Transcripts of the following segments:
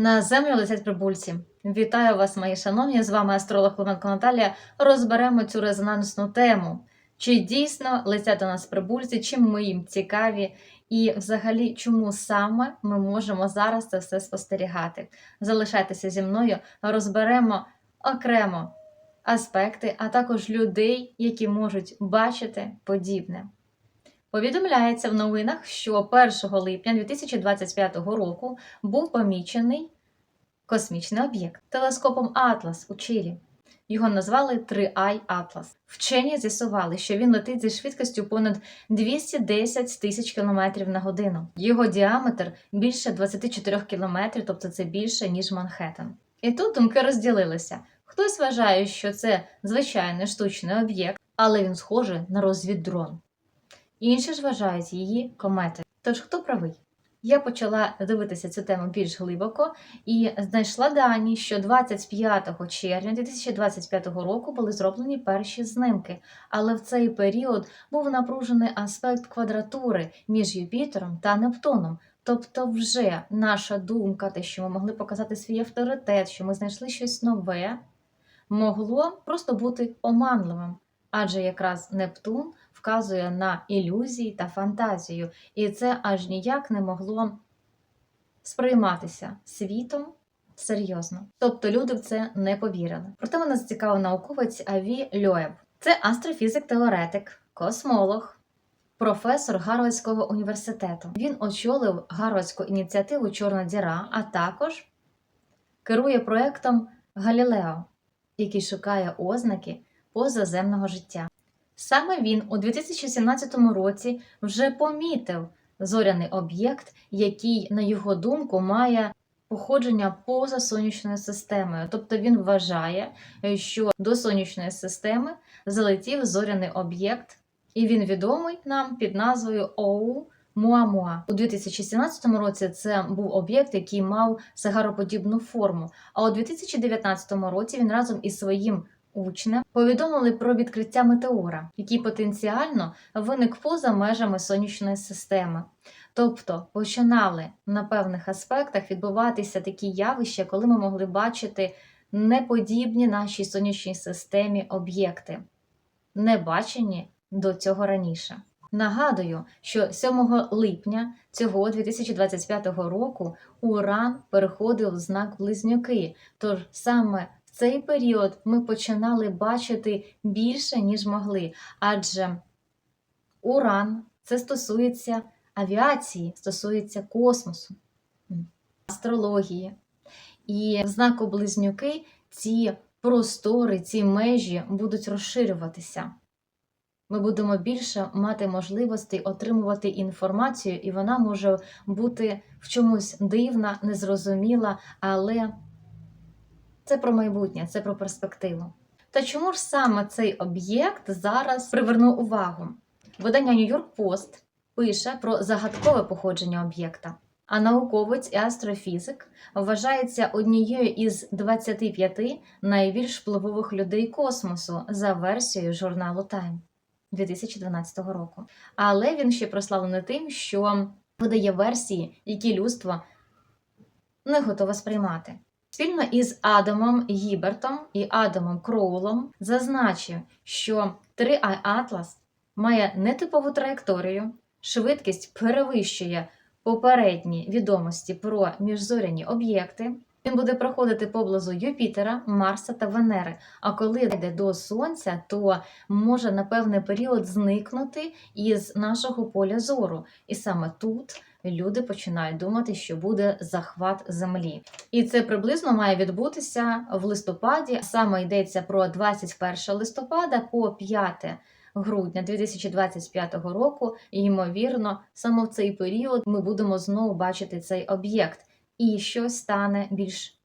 На землю летять прибульці. Вітаю вас, мої шановні! З вами астролог Клименко Наталія. Розберемо цю резонансну тему. Чи дійсно летять до нас прибульці, чим ми їм цікаві, і взагалі, чому саме ми можемо зараз це все спостерігати? Залишайтеся зі мною, розберемо окремо аспекти, а також людей, які можуть бачити подібне. Повідомляється в новинах, що 1 липня 2025 року був помічений космічний об'єкт телескопом Атлас у Чилі. Його назвали 3i Atlas. Вчені з'ясували, що він летить зі швидкістю понад 210 тисяч км на годину. Його діаметр більше 24 км, тобто це більше, ніж Манхеттен. І тут думки розділилися. Хтось вважає, що це звичайний штучний об'єкт, але він схожий на розвіддрон. Інші ж вважають її кометою. Тож хто правий? Я почала дивитися цю тему більш глибоко і знайшла дані, що 25 червня 2025 року були зроблені перші знимки, але в цей період був напружений аспект квадратури між Юпітером та Нептуном. Тобто, вже наша думка, те, що ми могли показати свій авторитет, що ми знайшли щось нове, могло просто бути оманливим, адже якраз Нептун вказує на ілюзії та фантазію, і це аж ніяк не могло сприйматися світом серйозно. Тобто люди в це не повірили. Проте мене зацікавив науковець Аві Льоеб. Це астрофізик-теоретик, космолог. Професор Гарвардського університету. Він очолив Гарвардську ініціативу Чорна діра, а також керує проектом Галілео, який шукає ознаки позаземного життя. Саме він у 2017 році вже помітив зоряний об'єкт, який, на його думку, має походження поза сонячною системою. Тобто він вважає, що до сонячної системи залетів зоряний об'єкт, і він відомий нам під назвою Оу. Муамуа у 2017 році це був об'єкт, який мав сигароподібну форму. А у 2019 році він разом із своїм учнем повідомили про відкриття метеора, який потенціально виник поза межами сонячної системи. Тобто починали на певних аспектах відбуватися такі явища, коли ми могли бачити неподібні нашій сонячній системі об'єкти, не бачені до цього раніше. Нагадую, що 7 липня цього 2025 року Уран переходив в знак Близнюки, тож саме цей період ми починали бачити більше, ніж могли, адже Уран це стосується авіації, стосується космосу, астрології. І в знаку Близнюки ці простори, ці межі будуть розширюватися. Ми будемо більше мати можливостей отримувати інформацію, і вона може бути в чомусь дивна, незрозуміла, але це про майбутнє, це про перспективу. Та чому ж саме цей об'єкт зараз привернув увагу? Видання York Post пише про загадкове походження об'єкта, а науковець і астрофізик вважається однією із 25 найбільш впливових людей космосу за версією журналу Time 2012 року. Але він ще прославлений тим, що видає версії, які людство не готове сприймати. Спільно із Адамом Гібертом і Адамом Кроулом зазначив, що 3i Atlas має нетипову траєкторію, швидкість перевищує попередні відомості про міжзоряні об'єкти. Він буде проходити поблизу Юпітера, Марса та Венери. А коли йде до Сонця, то може на певний період зникнути із нашого поля зору. І саме тут люди починають думати, що буде захват землі. І це приблизно має відбутися в листопаді. Саме йдеться про 21 листопада по 5 грудня 2025 року. І ймовірно, саме в цей період ми будемо знову бачити цей об'єкт. І щось стане більш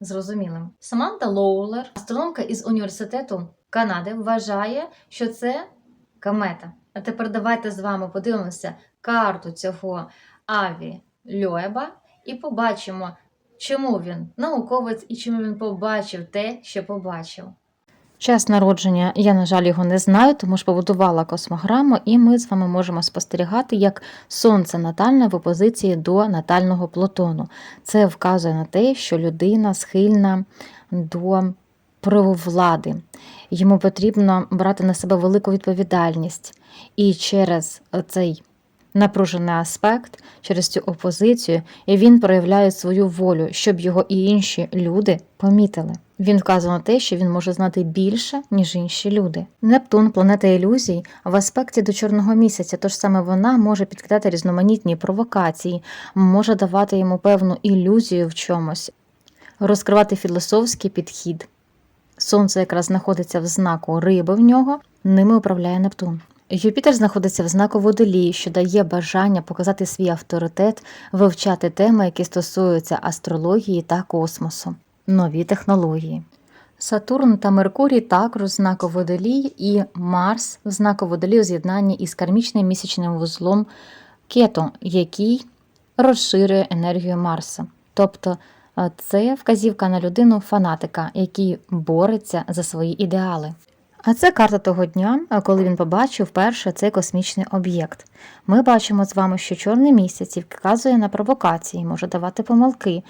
зрозумілим. Саманта Лоулер, астрономка із університету Канади, вважає, що це комета. А тепер давайте з вами подивимося карту цього Аві Льоеба і побачимо, чому він науковець і чому він побачив те, що побачив. Час народження я, на жаль, його не знаю, тому ж побудувала космограму, і ми з вами можемо спостерігати, як сонце натальне в опозиції до натального Плутону. Це вказує на те, що людина схильна до правовлади. Йому потрібно брати на себе велику відповідальність. І через цей напружений аспект, через цю опозицію, і він проявляє свою волю, щоб його і інші люди помітили. Він вказує на те, що він може знати більше, ніж інші люди. Нептун, планета ілюзій, в аспекті до чорного місяця, тож саме вона може підкидати різноманітні провокації, може давати йому певну ілюзію в чомусь, розкривати філософський підхід. Сонце якраз знаходиться в знаку риби в нього, ними управляє Нептун. Юпітер знаходиться в знаку водолії, що дає бажання показати свій авторитет, вивчати теми, які стосуються астрології та космосу, нові технології. Сатурн та Меркурій також знаку водолій, і Марс в знаку водолій у з'єднанні із кармічним місячним вузлом Кето, який розширює енергію Марса. Тобто е, це вказівка на людину фанатика, який бореться за свої ідеали. А це карта того дня, коли він побачив вперше цей космічний об'єкт. Ми бачимо з вами, що чорний місяць вказує на провокації, може давати помилки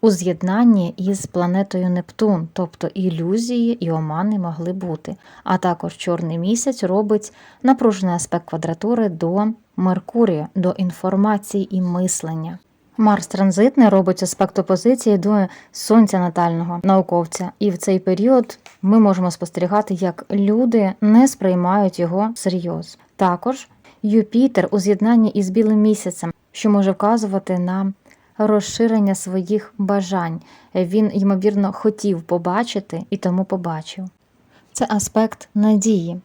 у з'єднанні із планетою Нептун, тобто ілюзії і омани могли бути. А також чорний місяць робить напружений аспект квадратури до Меркурія, до інформації і мислення. Марс транзитний робить аспект опозиції до сонця натального науковця, і в цей період ми можемо спостерігати, як люди не сприймають його всерйоз. Також Юпітер у з'єднанні із білим місяцем, що може вказувати на розширення своїх бажань. Він, ймовірно, хотів побачити і тому побачив. Це аспект надії.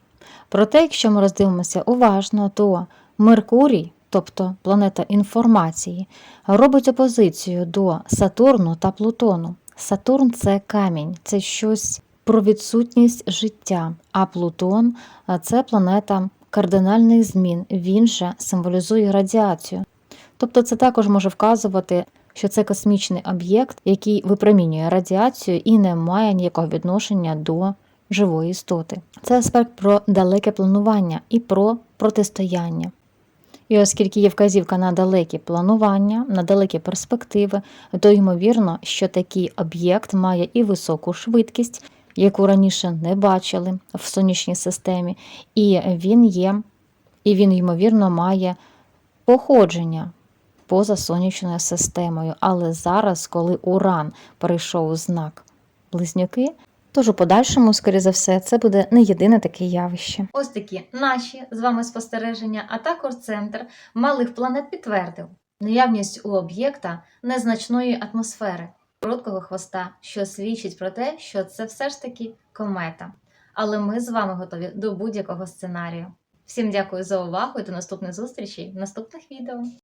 Проте, якщо ми роздивимося уважно, то Меркурій, тобто планета інформації, робить опозицію до Сатурну та Плутону. Сатурн це камінь, це щось про відсутність життя, а Плутон це планета кардинальних змін. Він же символізує радіацію. Тобто це також може вказувати, що це космічний об'єкт, який випромінює радіацію і не має ніякого відношення до живої істоти. Це аспект про далеке планування і про протистояння. І оскільки є вказівка на далекі планування, на далекі перспективи, то ймовірно, що такий об'єкт має і високу швидкість, яку раніше не бачили в сонячній системі, і він є, і він, ймовірно, має походження поза сонячною системою. Але зараз, коли Уран перейшов у знак близнюки, Тож у подальшому, скоріше за все, це буде не єдине таке явище. Ось такі наші з вами спостереження, а також центр малих планет підтвердив наявність у об'єкта незначної атмосфери, короткого хвоста, що свідчить про те, що це все ж таки комета. Але ми з вами готові до будь-якого сценарію. Всім дякую за увагу і до наступних зустрічей в наступних відео.